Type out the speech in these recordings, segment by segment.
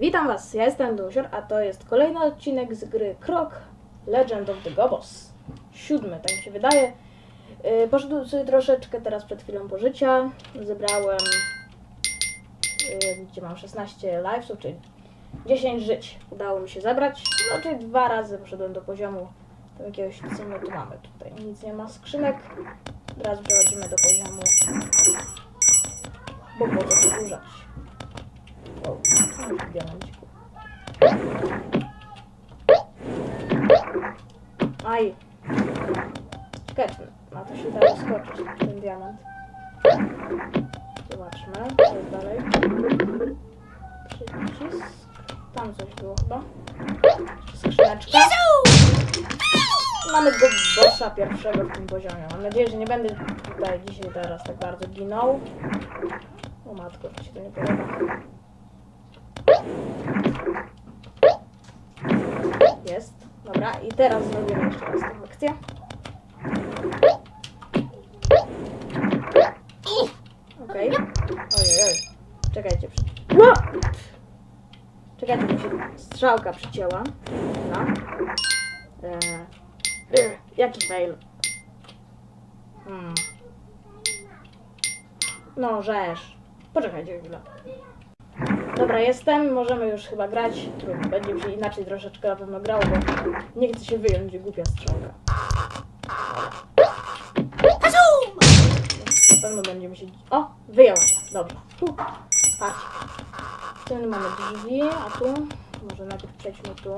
Witam Was, ja jestem Dusior, a to jest kolejny odcinek z gry Krok Legend of the Gobos. Siódmy, tak mi się wydaje. Yy, Poszedłem sobie troszeczkę teraz przed chwilą pożycia. Zebrałem, yy, gdzie mam 16 livesów, czyli 10 żyć udało mi się zebrać. No, czyli dwa razy poszedłem do poziomu tam jakiegoś, co my tu mamy tutaj. Nic nie ma skrzynek. Teraz przechodzimy do poziomu, bo po co przedłużać. Wow, diamenciku. Aj. Czekajcie, na to się da skoczyć, ten diament. Zobaczmy, co jest dalej. Przycisk. Tam coś było chyba. Skrzyneczka. Mamy go bossa pierwszego w tym poziomie. Mam nadzieję, że nie będę tutaj dzisiaj teraz tak bardzo ginął. O matko, to się to nie podoba. Jest. Dobra, i teraz zrobimy jeszcze raz tę akcję. Okej. Ojej, oj. Czekajcie. przy- Ła! Czekajcie, mi się strzałka przycięła. No. Eee. Jaki fail? Hmm. No, rzesz. Poczekajcie chwilę. Dobra, jestem, możemy już chyba grać. Trudno, Będzie mi się inaczej troszeczkę na pewno grało, bo nie chcę się wyjąć, głupia strzałka. Na pewno będzie mi się... O, wyjęła się, dobrze. Tu, patrz. Tu mamy drzwi, a tu... Może najpierw przejdźmy tu.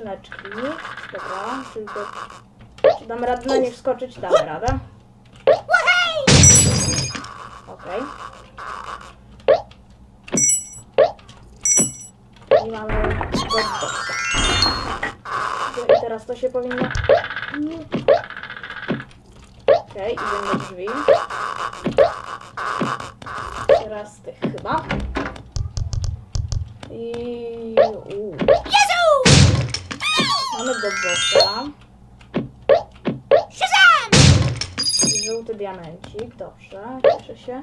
Skrzyneczki. Dobra, tylko... Czy damy radę na nie wskoczyć? Damy radę. Okej. I mamy Godboxa. I teraz to się powinno... Okej, idziemy do drzwi. Teraz tych chyba. I... U. Godboxa. I żółty diamencik, dobrze, cieszę się.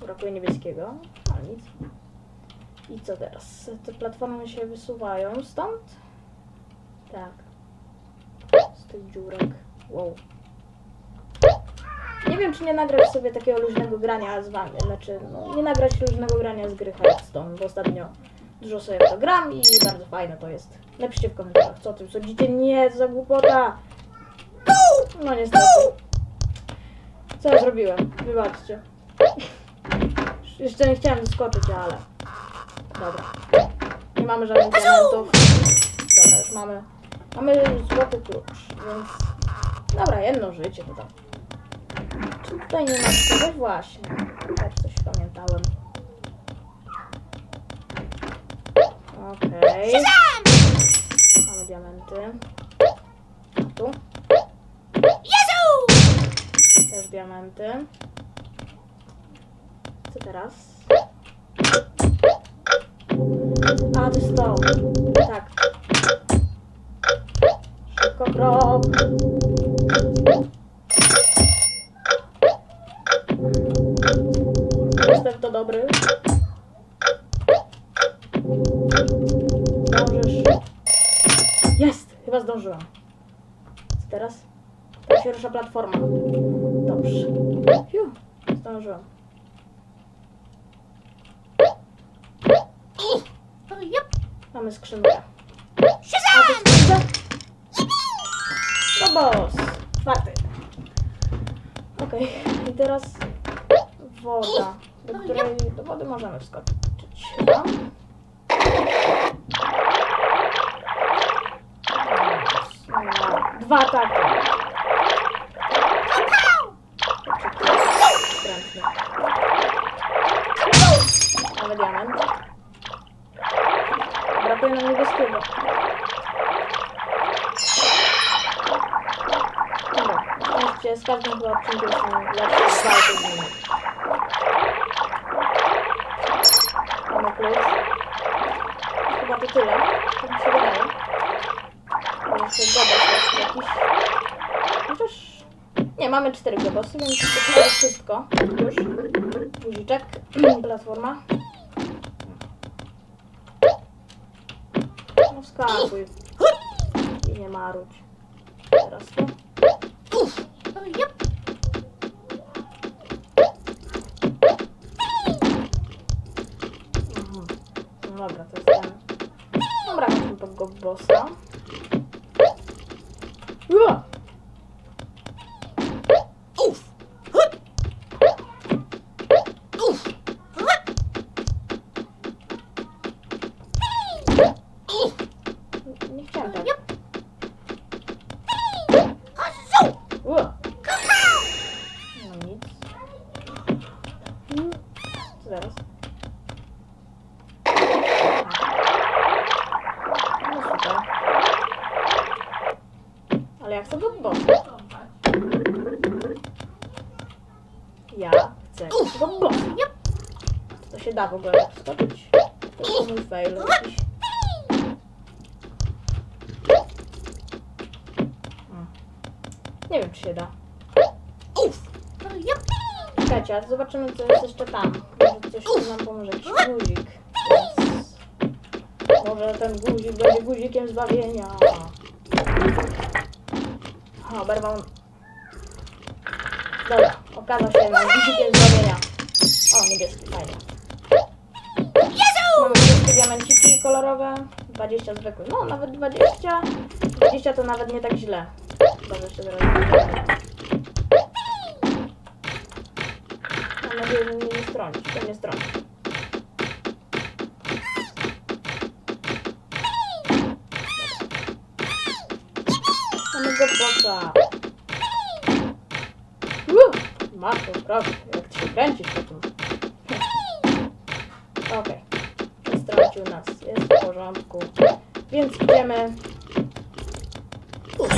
Brakuje niebieskiego, ale nic. I co teraz? Te platformy się wysuwają stąd? Tak. Z tych dziurek. Wow. Nie wiem, czy nie nagrać sobie takiego luźnego grania z wami. Znaczy, no, nie nagrać luźnego grania z gry Hearthstone, bo ostatnio dużo sobie w to gram i bardzo fajne to jest. Napiszcie w komentarzach, co o tym sądzicie. Nie, to za głupota. No niestety. Co ja zrobiłem? Wybaczcie. Jeszcze nie chciałem zaskoczyć, ale... Dobra. Nie mamy żadnych diamentów. Dobra, już mamy... Mamy złoty klucz, więc... Dobra, jedno życie to tam. Czy tutaj nie ma czegoś? Właśnie. Tak, coś pamiętałem. Okej. Mamy diamenty. Tu? Też diamenty. Co teraz? A, to jest to. Tak. Szybko krok. Jestem to dobry. Zdążysz. Jest! Chyba zdążyłam. Co teraz? Teraz się rusza platforma. Dobrze. Fiu, zdążyłam. Mamy skrzynkę. A to skrzynka? No boss. Czwarty. Okej, i teraz woda, do której do wody możemy wskoczyć chyba. Dwa ataki. Skrętny. Mamy diament. Brakuje nam niebieskiego. Każdym chyba odcinkiem są lepsze walki z nimi. Mamy klucz. chyba to tyle. Tak mi się wydaje. Jeszcze gobos jest jakiś. Chociaż... Nie, mamy cztery gobosy, więc to chyba wszystko. Już. Guziczek. Platforma. No wskakuj. I nie marudź. Teraz to. Mhm. No dobra, to jest ten. Dobra, chodźmy po go bossa. Ua! Nie- Chcę go bossa. Czy to się da w ogóle wskoczyć? To jest mój fail jakiś. Nie wiem, czy się da. Czekajcie, ale zobaczymy, co jest jeszcze tam. Może coś tu nam pomoże. Jakiś guzik. Więc... Może ten guzik będzie guzikiem zbawienia. O, oberwał... Dobra, okazał się nam guzikiem zbawienia. O, niebieski, fajnie. Mamy wszystkie diamenciki kolorowe. 20 zwykłych. No, nawet 20. 20 to nawet nie tak źle. Dobrze, jeszcze zaraz. Mam nadzieję, że mnie nie strąci. To nie strąci. Mamy go bossa. Uh, Matko, proszę, jak ty się kręcisz po tym. Okej. Nie strącił nas. Jest w porządku. Więc idziemy. Tu.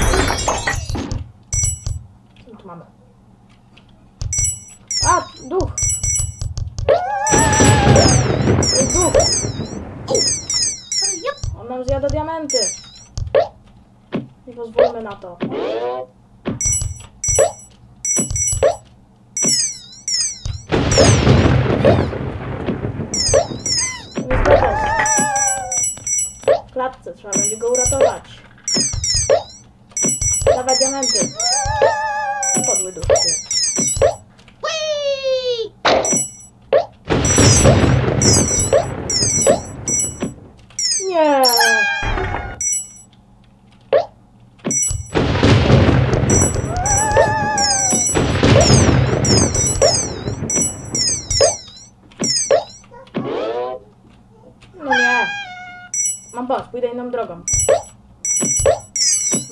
Co tu mamy? A, duch! Jest duch! On nam zjada diamenty! Nie pozwólmy na to. To klatce trzeba będzie go uratować. Dawaj diamenty. Podły duch. Nie. Boss, pójdę inną drogą.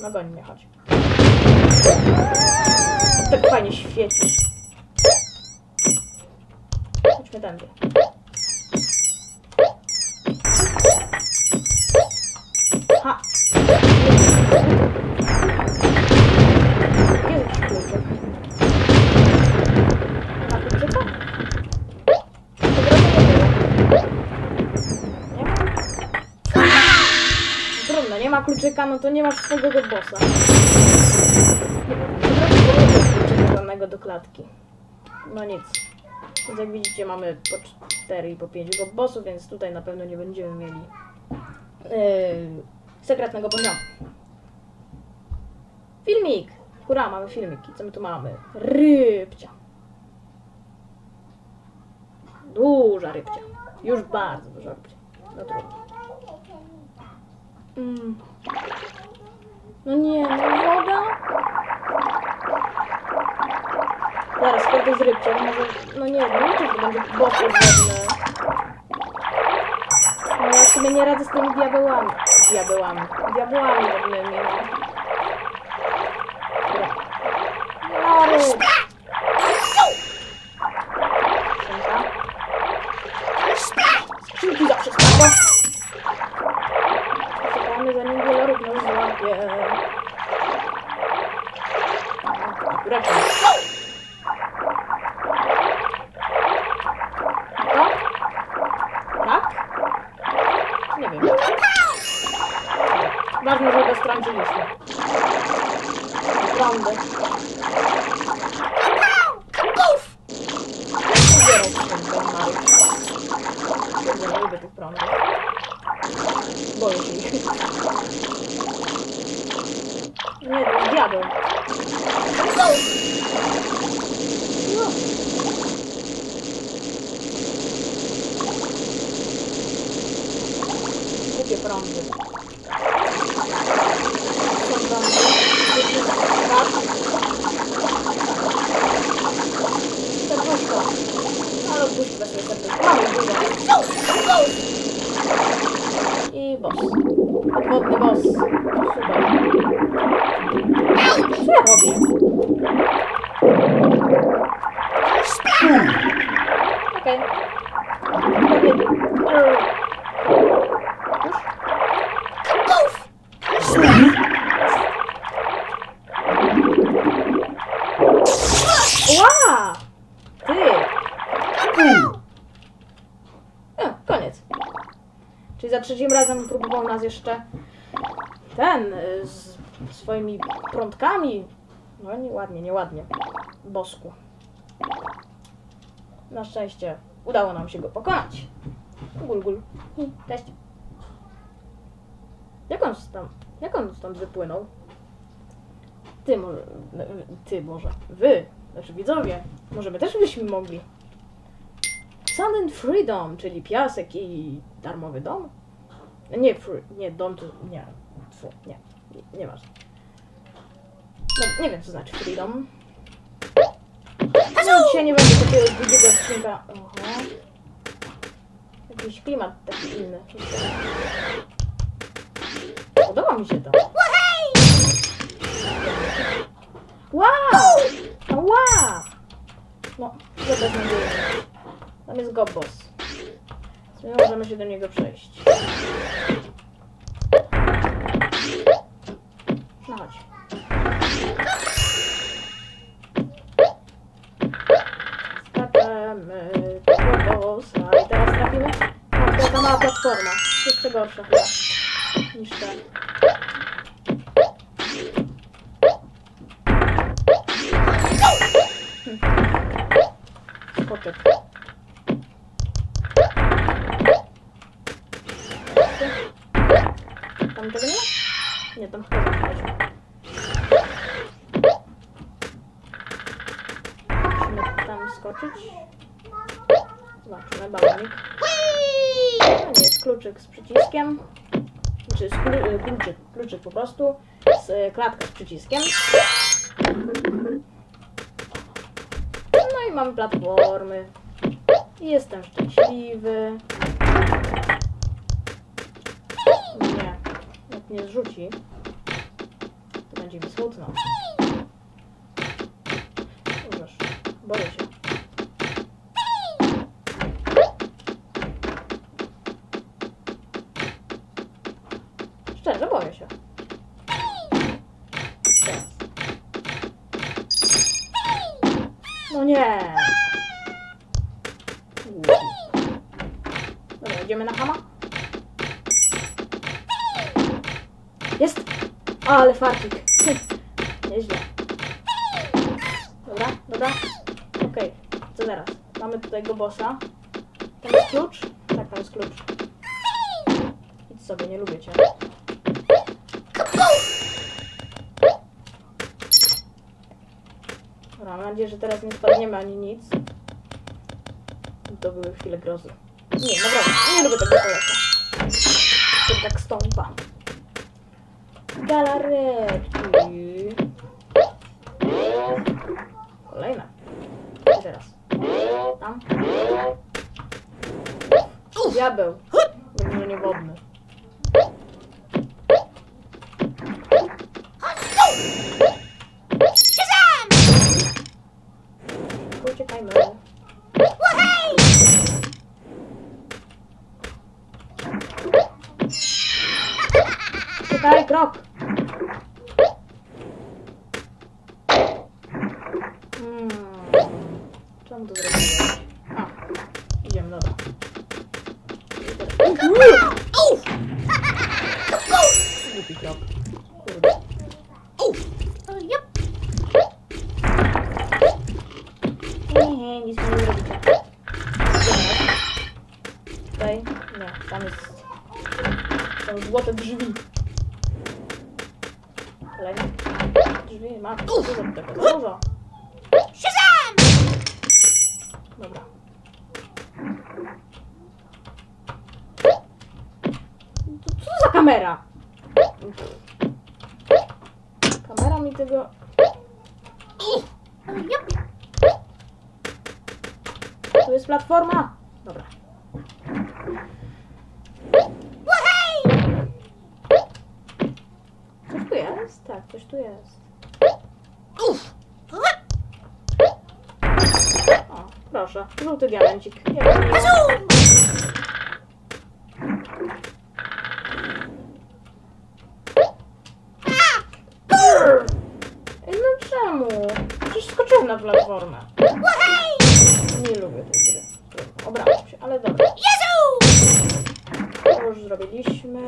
No goń mnie, chodź. Tak fajnie świecisz. Chodźmy tędy. Kluczyka, no to nie masz swojego bossa. Nie ma kluczyka żadnego do klatki. No nic. Więc jak widzicie mamy po 4 i po 5 bossów, więc tutaj na pewno nie będziemy mieli yy, sekretnego poziomu. Filmik! Hurra, mamy filmik. I co my tu mamy? Rybcia. Duża rybcia. Już bardzo duża rybcia. No trudno. Mm. Nie, no woda? Zaraz, skoro to jest rybcia, no może... No nie, no nie, to będzie boss wodny. No ja sobie nie radzę z tymi diabełami. Diabełami. Diabłami wodnymi, no. Dobra. No, ryb. Bye. Mamy dużo. I boss. Podwodny boss. Super. Co ja robię? Okej. Okay. Ła! Ty! E, koniec. Czyli za trzecim razem próbował nas jeszcze ten y, z swoimi prądkami. No nieładnie, nieładnie. Bosku. Na szczęście udało nam się go pokonać. Gul, gul. Cześć. Jak on tam, jak on stąd wypłynął? Ty może, ty może, wy, znaczy widzowie, może my też byśmy mogli. Sand and Freedom, czyli piasek i darmowy dom? Nie, nie, dom to, nie, fu, nie, nie, nie ważne. No, nie wiem co znaczy Freedom. No, dzisiaj nie będzie takiego długiego odcinka. Oho. Jakiś klimat taki inny. Podoba mi się to. Wow! Wow! No, to beznadziejnie. Tam jest Gobos. My możemy się do niego przejść. No chodź. Skaczemy do Gobosa i teraz trafimy. No, to taka mała platforma. Jeszcze gorsza chyba niż ta. No nie, jest kluczyk z przyciskiem. Znaczy z klu- y, kluczyk, kluczyk po prostu. Z y, klatka z przyciskiem. No i mamy platformy. I jestem szczęśliwy. Nie, jak mnie zrzuci, to będzie mi smutno. Możesz, boję się. Szczerze, boję się. Teraz. No nie! Dobra, idziemy na hama? Jest! Ale farcik. Nieźle. Dobra, dobra. Okej, co teraz? Mamy tutaj go bossa. Tam jest klucz? Tak, tam jest klucz. Idź sobie, nie lubię cię. Mam nadzieję, że teraz nie spadniemy ani nic. To były chwile grozy. Nie, naprawdę, nie lubię tego kolesa. Który tak stąpa. Galaretki. Kolejne. I teraz. Tam. Diabeł. Będzie niewodny. Tam do zrobienia. Kamera? Kamera mi tego... Tu jest platforma. Dobra. Coś tu jest? Tak, coś tu jest. O, proszę. Żółty diamencik. Nie wiem, nie Ej, no czemu? Przecież skoczyłem na platformę. Nie lubię tej gry. Obrałam się, ale dobra. To już zrobiliśmy.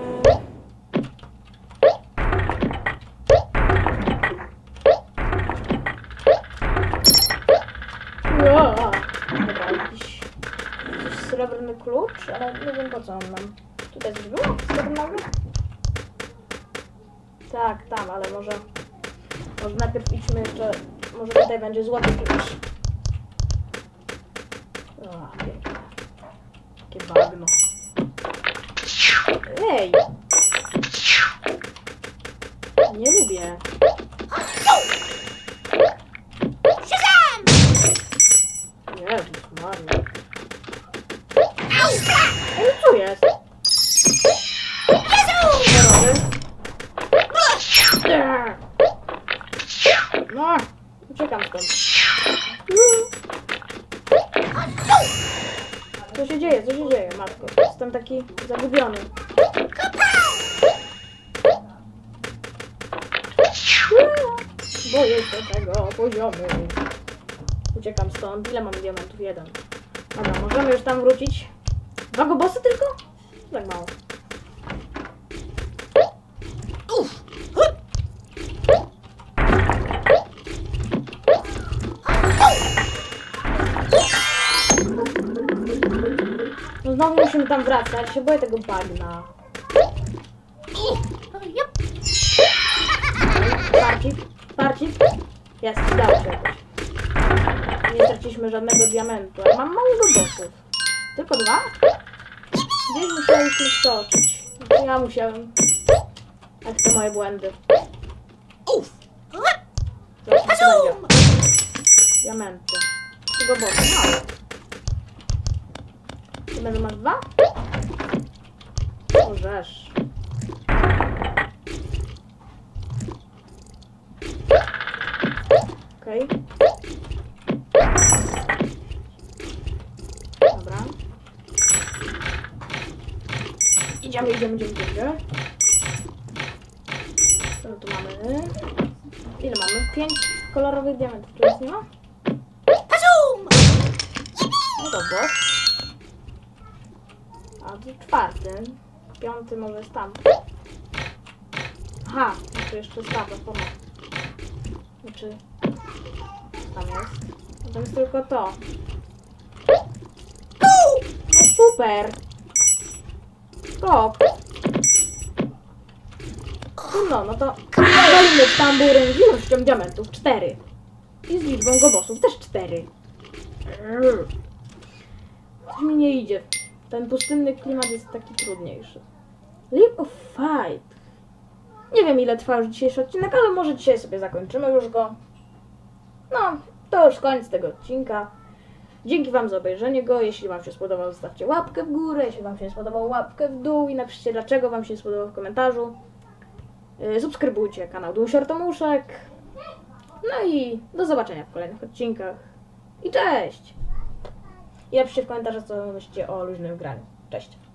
Dobra, jakiś, jakiś srebrny klucz, ale nie wiem po co on nam. Tutaj coś było srebrnego? Tak, tam, ale może... Może najpierw idźmy jeszcze... Może tutaj będzie złoty klucz. O, piękne. Jakie bagno. Ej! Nie lubię. Boję się tego poziomu. Uciekam stąd. Ile mam diamentów? Jeden. Dobra, możemy już tam wrócić. Dwa gobosy tylko? Tak mało. No znowu musimy tam wracać. Się boję tego bagna. Jest, udało się jakoś. Nie straciliśmy żadnego diamentu. mam mało bossów. Tylko dwa? Gdzieś musieliśmy. Znaczy Ja musiałem. Jak te moje błędy. Będzie. Diamenty. Tego bossa mało. Ty będę masz dwa? Możesz. Okej. Dobra. Idziemy, idziemy, idziemy, idziemy. Co tu mamy? Ile mamy? Pięć kolorowych diamentów. Tu jest nie ma? No to boss. A tu czwarty. Piąty może jest tam. Aha, tu jeszcze jest ta platforma. Znaczy... Tam jest. Tam jest tylko to. No super! Skok! No, no to w tamburyn z ilością diamentów. Cztery. I z liczbą gobosów też cztery. Rrr. Coś mi nie idzie. Ten pustynny klimat jest taki trudniejszy. Leap of Fight. Nie wiem ile trwa już dzisiejszy odcinek, ale może dzisiaj sobie zakończymy już go. No, to już koniec tego odcinka. Dzięki Wam za obejrzenie go. Jeśli Wam się spodobał, zostawcie łapkę w górę. Jeśli Wam się nie spodobał, łapkę w dół i napiszcie dlaczego Wam się nie spodobał w komentarzu. Yy, Subskrybujcie kanał Dłusior Tomuszek. No i do zobaczenia w kolejnych odcinkach. I cześć! I napiszcie w komentarzach, co myślicie o luźnym graniu. Cześć!